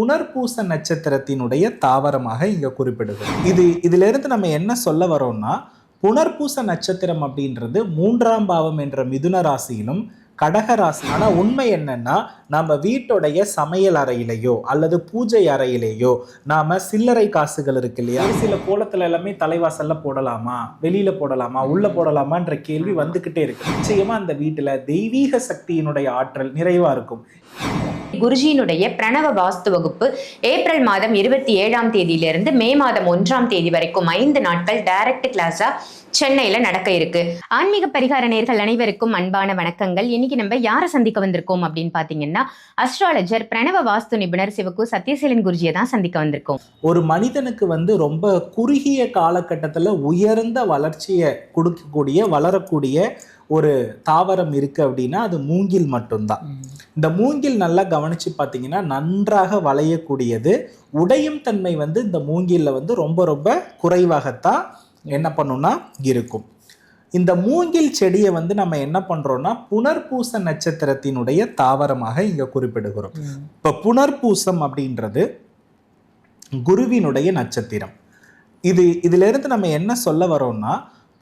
புனர்பூச நட்சத்திரத்தினுடைய தாவரமாக இங்க குறிப்பிடுது இது இதுல இருந்து நம்ம என்ன சொல்ல வரோம்னா புனர்பூச நட்சத்திரம் அப்படின்றது மூன்றாம் பாவம் என்ற மிதுன ராசியிலும் கடக ராசி. ஆனால் உண்மை என்னன்னா நம்ம வீட்டுடைய சமையல் அறையிலேயோ அல்லது பூஜை அறையிலேயோ நாம சில்லறை காசுகள் இருக்கு இல்லையா? சில கோலத்துல எல்லாமே தலைவாசல்ல போடலாமா? வெளியில போடலாமா? உள்ள போடலாமான்ற கேள்வி வந்துகிட்டே இருக்கு. நிச்சயமா அந்த வீட்டுல தெய்வீக சக்தியினுடைய ஆற்றல் நிறைவா இருக்கும். குருஜியினுடைய பிரணவ வாஸ்து வகுப்பு ஏப்ரல் மாதம் இருபத்தி ஏழாம் தேதியிலிருந்து மே மாதம் ஒன்றாம் தேதி வரைக்கும் ஐந்து நாட்கள் டைரக்ட் கிளாஸா சென்னையில நடக்க இருக்கு. ஆன்மீக பரிகார நேர்கள் அனைவருக்கும் அன்பான வணக்கங்கள். இன்னைக்கு நம்ம யாரை சந்திக்க வந்திருக்கோம் அப்படின்னு பாத்தீங்கன்னா அஸ்ட்ராலஜர் பிரணவ வாஸ்து நிபுணர் சிவகு சத்யசீலன் குருஜியை தான் சந்திக்க வந்திருக்கோம். ஒரு மனிதனுக்கு வந்து ரொம்ப குறுகிய காலகட்டத்தில் உயர்ந்த வளர்ச்சியை கொடுக்கக்கூடிய வளரக்கூடிய ஒரு தாவரம் இருக்குது அப்படின்னா அது மூங்கில் மட்டும்தான். இந்த மூங்கில் நல்லா கவனித்து பார்த்தீங்கன்னா நன்றாக வளையக்கூடியது. உடையும் தன்மை வந்து இந்த மூங்கிலில் வந்து ரொம்ப ரொம்ப குறைவாகத்தான் என்ன பண்ணும்னா இருக்கும். இந்த மூங்கில் செடியை வந்து நம்ம என்ன பண்றோம்னா புனர்பூச நட்சத்திரத்தினுடைய தாவரமாக இங்க குறிப்பிடுகிறோம். இப்போ புனர்பூசம் அப்படின்றது குருவினுடைய நட்சத்திரம். இது இதுல இருந்து நம்ம என்ன சொல்ல வரோம்னா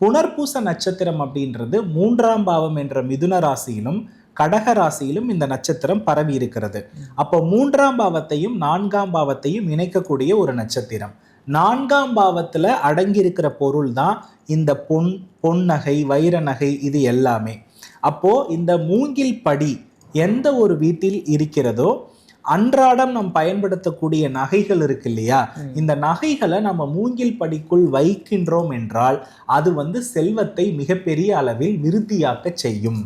புனர்பூச நட்சத்திரம் அப்படின்றது மூன்றாம் பாவம் என்ற மிதுன ராசியிலும் கடக ராசியிலும் இந்த நட்சத்திரம் பரவி இருக்கிறது. அப்போ மூன்றாம் பாவத்தையும் நான்காம் பாவத்தையும் இணைக்கக்கூடிய ஒரு நட்சத்திரம். நான்காம் பாவத்துல அடங்கி இருக்கிற பொருள் தான் இந்த பொன் பொன்னகை வைர நகை இது எல்லாமே. அப்போ இந்த மூங்கில் படி எந்த ஒரு வீட்டில் இருக்கிறதோ அன்றாடம் நாம் பயன்படுத்தக்கூடிய நகைகள் இருக்கு இல்லையா? இந்த நகைகளை நம்ம மூங்கில் படிக்குள் வைக்கின்றோம் என்றால் அது வந்து செல்வத்தை மிகப்பெரிய அளவில் விருத்தியாக்க செய்யும்.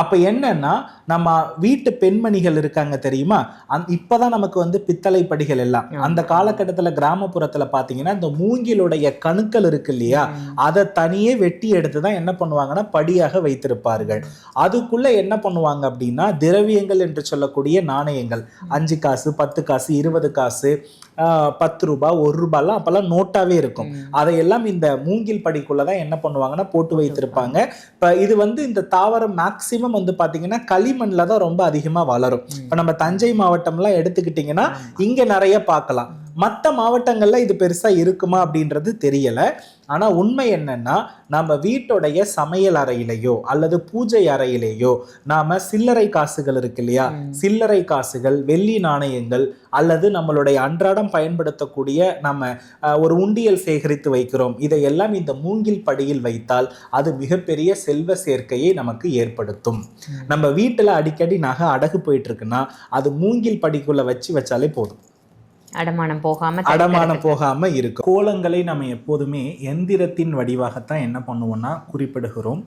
அப்ப என்னன்னா நம்ம வீட்டு பெண்மணிகள் இருக்காங்க தெரியுமா? அந் இப்பதான் நமக்கு வந்து பித்தளை படிகள் எல்லாம். அந்த காலகட்டத்துல கிராமப்புறத்துல பாத்தீங்கன்னா இந்த மூங்கிலுடைய கணுக்கள் இருக்கு இல்லையா? அதை தனியே வெட்டி எடுத்து தான் என்ன பண்ணுவாங்கன்னா படியாக வைத்திருப்பார்கள். அதுக்குள்ள என்ன பண்ணுவாங்க அப்படின்னா திரவியங்கள் என்று சொல்லக்கூடிய நாணயங்கள். அஞ்சு காசு பத்து காசு இருபது காசு பத்து ரூபாய் ஒரு ரூபாய்லாம் அப்பெல்லாம் நோட்டாவே இருக்கும். அதையெல்லாம் இந்த மூங்கில் படிக்குள்ள தான் என்ன பண்ணுவாங்கன்னா போட்டு வைத்திருப்பாங்க. இப்ப இது வந்து இந்த தாவரம் மேக்சிமம் வந்து பாத்தீங்கன்னா களிமண்ல தான் ரொம்ப அதிகமா வளரும். இப்ப நம்ம தஞ்சை மாவட்டம்லாம் எடுத்துக்கிட்டிங்கன்னா இங்க நிறைய பார்க்கலாம். மற்ற மாவட்டங்கள்ல இது பெருசா இருக்குமா அப்படின்றது தெரியல. ஆனா உண்மை என்னன்னா நம்ம வீட்டுடைய சமையல் அறையிலேயோ அல்லது பூஜை அறையிலேயோ நாம சில்லறை காசுகள் இருக்கு இல்லையா? சில்லறை காசுகள் வெள்ளி நாணயங்கள் அல்லது நம்மளுடைய அன்றாடம் பயன்படுத்தக்கூடிய நம்ம ஒரு உண்டியல் சேகரித்து வைக்கிறோம். இதையெல்லாம் இந்த மூங்கில் படியில் வைத்தால் அது மிகப்பெரிய செல்வ சேர்க்கையை நமக்கு ஏற்படுத்தும். நம்ம வீட்டுல அடிக்கடி நகை அடகு போயிட்டு இருக்குன்னா அது மூங்கில் படிக்குள்ள வச்சு வச்சாலே போதும். அடமானம் போகாம அடமானம் போகாம இருக்கும் கோலங்களை நம்ம எப்போதுமே எந்திரத்தின் வடிவாகத்தான் என்ன பண்ணுவோம்னா குறிப்பிடுகிறோம்.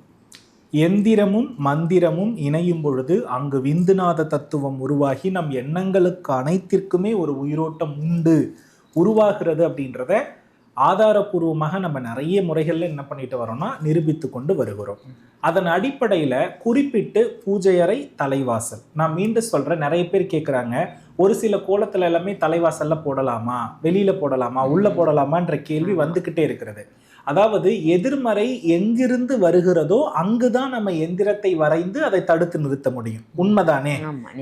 எந்திரமும் மந்திரமும் இணையும் பொழுது அங்கு விந்துநாத தத்துவம் உருவாகி நம் எண்ணங்களுக்கு அனைத்திற்குமே ஒரு உயிரோட்டம் உண்டு உருவாகிறது அப்படின்றத ஆதாரபூர்வமாக நம்ம நிறைய முறைகள்ல என்ன பண்ணிட்டு வரோம்னா நிரூபித்து கொண்டு வருகிறோம். அதன் அடிப்படையில குறிப்பிட்டு பூஜை அறை தலைவாசல். நான் மீண்டும் சொல்றேன் நிறைய பேர் கேட்குறாங்க ஒரு சில கோலத்துல எல்லாமே தலைவாசல்ல போடலாமா? வெளியில போடலாமா? உள்ள போடலாமான்ற கேள்வி வந்துகிட்டே இருக்கிறது. அதாவது எதிர்மறை எங்கிருந்து வருகிறதோ அங்குதான் நம்ம எந்திரத்தை வரைந்து அதை தடுத்து நிறுத்த முடியும். உண்மைதானே.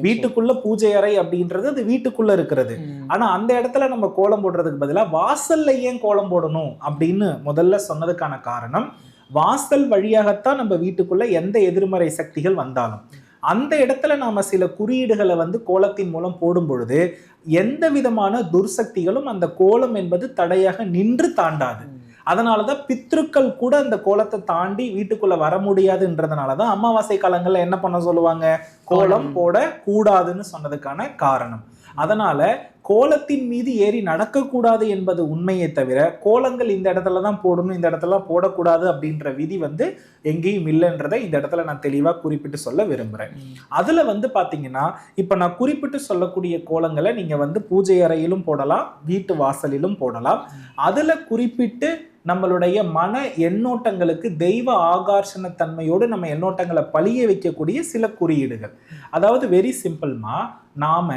வீட்டுக்குள்ள பூஜை அறை அப்படின்றது அது வீட்டுக்குள்ள இருக்கிறது. ஆனா அந்த இடத்துல நம்ம கோலம் போடுறதுக்கு பதிலா வாசல்ல ஏன் கோலம் போடணும் அப்படின்னு முதல்ல சொன்னதுக்கான காரணம் வாசல் வழியாகத்தான் நம்ம வீட்டுக்குள்ள எந்த எதிர்மறை சக்திகள் வந்தாலும். அந்த இடத்துல நாம சில குறியீடுகளை வந்து கோலத்தின் மூலம் போடும் பொழுது எந்த விதமான துர்சக்திகளும் அந்த கோலம் என்பது தடையாக நின்று தாண்டாது. அதனாலதான் பித்ருக்கள் கூட அந்த கோலத்தை தாண்டி வீட்டுக்குள்ள வர முடியாதுன்றதுனாலதான் அமாவாசை காலங்கள்ல என்ன பண்ண சொல்லுவாங்க கோலம் கோலம். போட கூடாதுன்னு சொன்னதுக்கான காரணம் அதனால கோலத்தின் மீது ஏறி நடக்கக்கூடாது என்பது உண்மையை தவிர கோலங்கள் இந்த இடத்துல தான் போடணும் இந்த இடத்துல போடக்கூடாது அப்படின்ற விதி வந்து எங்கேயும் இல்லைன்றதை இந்த இடத்துல நான் தெளிவா குறிப்பிட்டு சொல்ல விரும்புறேன். அதுல வந்து பாத்தீங்கன்னா இப்ப நான் குறிப்பிட்டு சொல்லக்கூடிய கோலங்களை நீங்க வந்து பூஜை அறையிலும் போடலாம் வீட்டு வாசலிலும் போடலாம். அதுல குறிப்பிட்டு நம்மளுடைய மன எண்ணோட்டங்களுக்கு தெய்வ ஆகர்ஷண தன்மையோடு நம்ம எண்ணோட்டங்களை பழிய வைக்கக்கூடிய சில குறியீடுகள். அதாவது வெரி சிம்பிள்மா நாம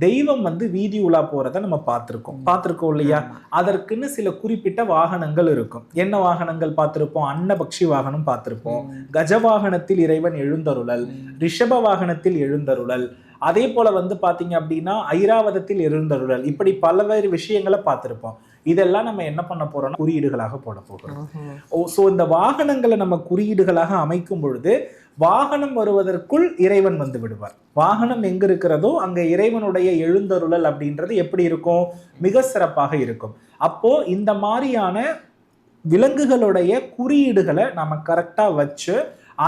தெய்வம் வந்து வீதி உலா போறத நம்ம பார்த்திருக்கோம். பார்த்திருக்கோம் இல்லையா? அதற்குன்னு சில குறிப்பிட்ட வாகனங்கள் இருக்கும். என்ன வாகனங்கள் பார்த்திருப்போம்? அன்னபக்ஷி வாகனம் பார்த்திருப்போம். கஜ வாகனத்தில் இறைவன் எழுந்தருளல். ரிஷப வாகனத்தில் எழுந்தருளல். அதே போல வந்து பாத்தீங்க அப்படின்னா ஐராவதத்தில் எழுந்தருளல். இப்படி பல்வேறு விஷயங்களை பார்த்திருப்போம். இதெல்லாம் நம்ம என்ன பண்ண போறோம்னா குறியீடுகளாக போட போகிறோம். ஓ ஸோ இந்த வாகனங்களை நம்ம குறியீடுகளாக அமைக்கும் பொழுது வாகனம் வருவதற்குள் இறைவன் வந்து விடுவார். வாகனம் எங்கே இருக்கிறதோ அங்கே இறைவனுடைய எழுந்தருளல் அப்படின்றது எப்படி இருக்கும்? மிக சிறப்பாக இருக்கும். அப்போ இந்த மாதிரியான விலங்குகளுடைய குறியீடுகளை நம்ம கரெக்டாக வச்சு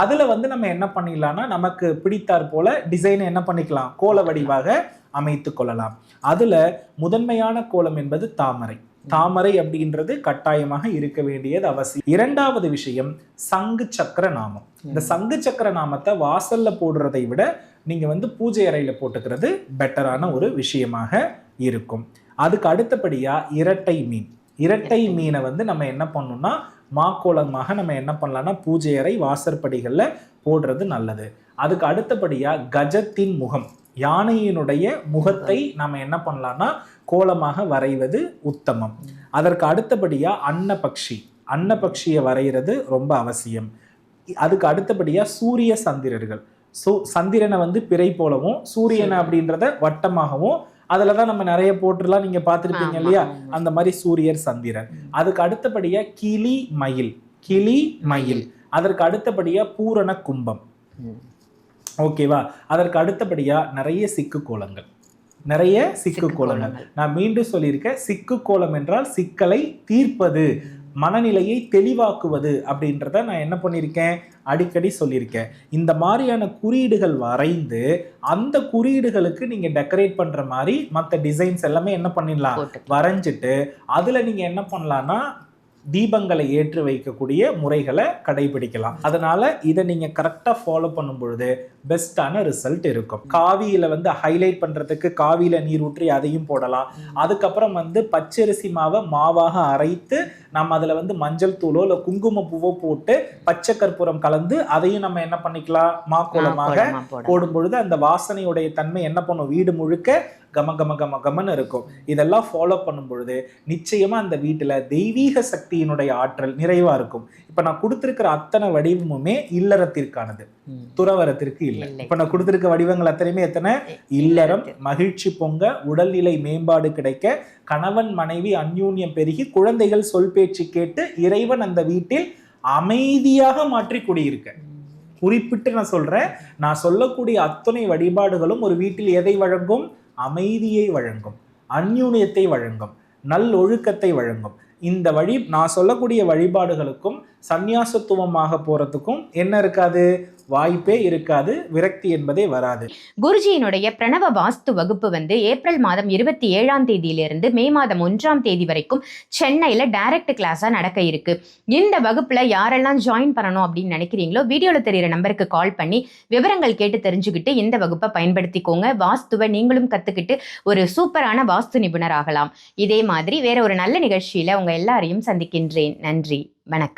அதில் வந்து நம்ம என்ன பண்ணிடலாம்னா நமக்கு பிடித்தாற் போல டிசைனை என்ன பண்ணிக்கலாம்? கோல வடிவாக அமைத்து கொள்ளலாம். அதில் முதன்மையான கோலம் என்பது தாமரை. தாமரை அப்படின்றது கட்டாயமாக இருக்க வேண்டியது அவசியம். இரண்டாவது விஷயம் சங்கு சக்கர நாமம். இந்த சங்கு சக்கர நாமத்தை வாசல்ல போடுறதை விட நீங்க வந்து பூஜை அறையில போட்டுக்கிறது பெட்டரான ஒரு விஷயமாக இருக்கும். அதுக்கு அடுத்தபடியா இரட்டை மீன். இரட்டை மீனை வந்து நம்ம என்ன பண்ணணும்னா மாக்கோலமாக நம்ம என்ன பண்ணலாம்னா பூஜை அறை வாசற்படிகள்ல போடுறது நல்லது. அதுக்கு அடுத்தபடியா கஜத்தின் முகம். யானையினுடைய முகத்தை நம்ம என்ன பண்ணலாம்னா கோலமாக வரைவது உத்தமம். அதற்கு அடுத்தபடியா அன்னபக்ஷி. அன்னபக்ஷியை வரைகிறது ரொம்ப அவசியம். அதுக்கு அடுத்தபடியா சூரிய சந்திரர்கள். சோ சந்திரனை வந்து பிறை போலவும் சூரியனை அப்படின்றத வட்டமாகவும் அதுல தான் நம்ம நிறைய போட்டுலாம் நீங்க பார்த்திருப்பீங்க இல்லையா. அந்த மாதிரி சூரியர் சந்திரன். அதுக்கு அடுத்தபடியா கிளி மயில். கிளி மயில். அதற்கு அடுத்தபடியா பூரண கும்பம். ஓகேவா அதற்கு அடுத்தபடியா நிறைய சிக்கு கோலங்கள். நிறைய சிக்கு கோலங்கள். நான் மீண்டும் சொல்லியிருக்கேன் சிக்கு கோலம் என்றால் சிக்கலை தீர்ப்பது மனநிலையை தெளிவாக்குவது அப்படின்றத நான் என்ன பண்ணியிருக்கேன்? அடிக்கடி சொல்லியிருக்கேன். இந்த மாதிரியான குறியீடுகள் வரைந்து அந்த குறியீடுகளுக்கு நீங்க டெக்கரேட் பண்ற மாதிரி மற்ற டிசைன்ஸ் எல்லாமே என்ன பண்ணிடலாம்? வரைஞ்சிட்டு அதுல நீங்க என்ன பண்ணலாம்னா தீபங்களை ஏற்றி வைக்கக்கூடிய முறைகளை கடைபிடிக்கலாம். அதனால இதை நீங்க கரெக்டா ஃபாலோ பண்ணும் பொழுது பெஸ்டான ரிசல்ட் இருக்கும். காவியில வந்து ஹைலைட் பண்றதுக்கு காவியில நீர் ஊற்றி அதையும் போடலாம். அதுக்கப்புறம் வந்து பச்சரிசி மாவை மாவாக அரைத்து நம்ம அதுல வந்து மஞ்சள் தூளோ இல்ல குங்கும பூவோ போட்டு பச்சை கற்பூரம் கலந்து அதையும் நம்ம என்ன பண்ணிக்கலாம்? மாக்கோலமாக. போடும் பொழுது அந்த வாசனையுடைய தன்மை என்ன பண்ணும்? வீடு முழுக்க கம கம கம கமன்னு இருக்கும். இதெல்லாம் ஃபாலோ பண்ணும் பொழுது நிச்சயமா அந்த வீட்டுல தெய்வீக சக்தியினுடைய ஆற்றல் நிறைவா இருக்கும். இப்ப நான் கொடுத்திருக்கிற அத்தனை வடிவமுமே இல்லறத்திற்கானது. துறவரத்திற்கு இல்லை. இல்லை. இப்ப நான் கொடுத்திருக்க வடிவங்கள் அத்தனையுமே எத்தனை? இல்லறம் மகிழ்ச்சி பொங்க உடல்நிலை மேம்பாடு கிடைக்க கணவன் மனைவி அந்யூன்யம் பெருகி குழந்தைகள் சொல் பேச்சு கேட்டு இறைவன் அந்த வீட்டில் அமைதியாக மாற்றி குடியிருக்க. குறிப்பிட்டு நான் சொல்றேன் நான் சொல்லக்கூடிய அத்தனை வழிபாடுகளும் ஒரு வீட்டில் எதை வழங்கும்? அமைதியை வழங்கும் அந்யூன்யத்தை வழங்கும் நல்லொழுக்கத்தை வழங்கும். இந்த வழி நான் சொல்லக்கூடிய வழிபாடுகளுக்கும் சந்நியாசத்துவமாக போறதுக்கும் என்ன இருக்காது? வாய்ப்பே இருக்காது. விரக்தி என்பதே வராது. குருஜியினுடைய பிரணவ வாஸ்து வகுப்பு வந்து ஏப்ரல் மாதம் இருபத்தி ஏழாம் தேதியிலிருந்து மே மாதம் ஒன்றாம் தேதி வரைக்கும் சென்னையில டைரக்ட் கிளாஸா நடக்க இருக்கு. இந்த வகுப்புல யாரெல்லாம் ஜாயின் பண்ணணும் அப்படின்னு நினைக்கிறீங்களோ வீடியோல தெரியிற நம்பருக்கு கால் பண்ணி விவரங்கள் கேட்டு தெரிஞ்சுக்கிட்டு இந்த வகுப்பை பயன்படுத்திக்கோங்க. வாஸ்துவை நீங்களும் கத்துக்கிட்டு ஒரு சூப்பரான வாஸ்து நிபுணர் ஆகலாம் இதே மாதிரி வேற ஒரு நல்ல நிகழ்ச்சியில உங்க எல்லாரையும் சந்திக்கின்றேன். நன்றி. வணக்கம்.